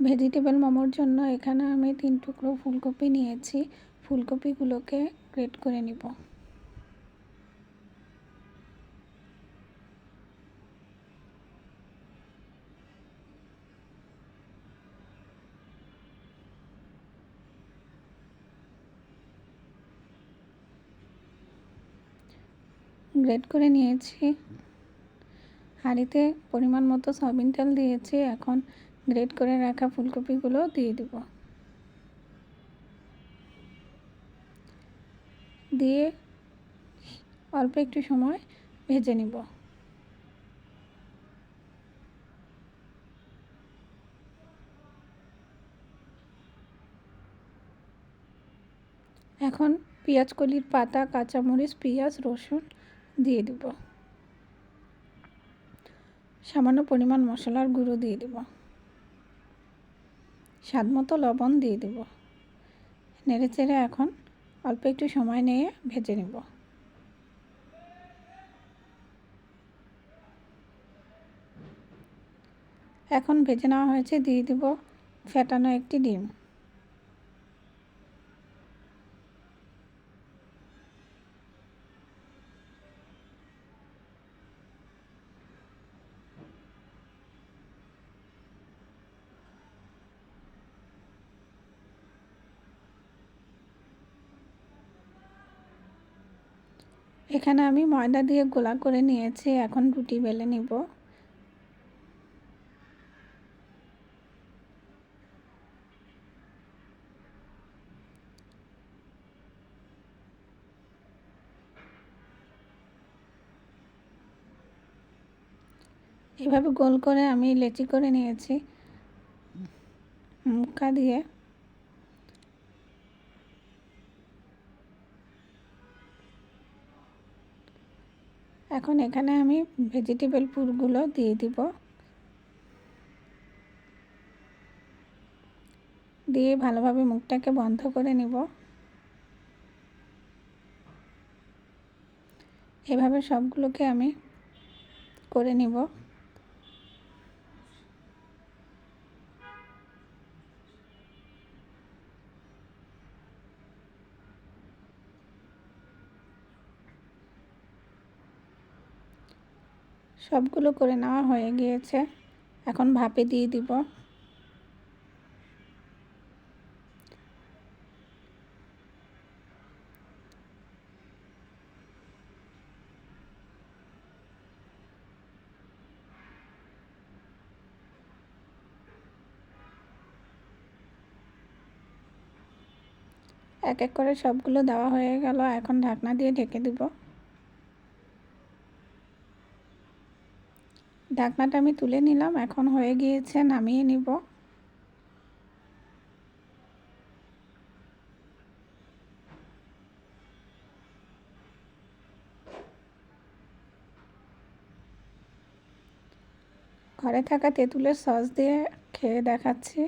Vegetable মোমোর জন্য এখানে আমি তিন টুকরো ফুলকপি নিয়েছি। ফুলকপিগুলোকে গ্রেট করে নিব। গ্রেট করে নিয়েছি। হাঁড়িতে পরিমাণ মতো সয়াবিন তেল দিয়েছি। এখন গ্রেট করে রাখা ফুলকপিগুলো দিয়ে দিব। দিয়ে অল্প একটু সময় ভেজে নিব। এখন পেঁয়াজ কলির পাতা, কাঁচামরিচ, পেঁয়াজ, রসুন দিয়ে দিব। সামান্য পরিমাণ মশলার গুঁড়ো দিয়ে দেব। স্বাদ মতো লবণ দিয়ে দেব। নেড়ে চেড়ে এখন অল্প একটু সময় নিয়ে ভেজে নেব। এখন ভেজে নেওয়া হয়েছে, দিয়ে দিব ফেটানো একটি ডিম। এখানে আমি ময়দা দিয়ে গোলা করে নিয়েছি, এখন রুটি বেলে নিব। এভাবে গোল করে আমি লেচি করে নিয়েছি মুখা দিয়ে। এখন এখানে আমি ভেজিটেবল পুরগুলো দিয়ে দিব। দিয়ে ভালোভাবে মুখটাকে বন্ধ করে নিব। এভাবে সবগুলোকে আমি করে নিব। সবগুলো করে নেওয়া হয়ে গিয়েছে। এখন ভাপে দিয়ে দিব। এক এক করে সবগুলো দেওয়া হয়ে গেল। এখন ঢাকনা দিয়ে ঢেকে দিব। ঢাকনাটা আমি তুলে নিলাম, এখন হয়ে গিয়েছে নামিয়ে নিব। ঘরে থাকা তেঁতুলের সস দিয়ে খেয়ে দেখাচ্ছি।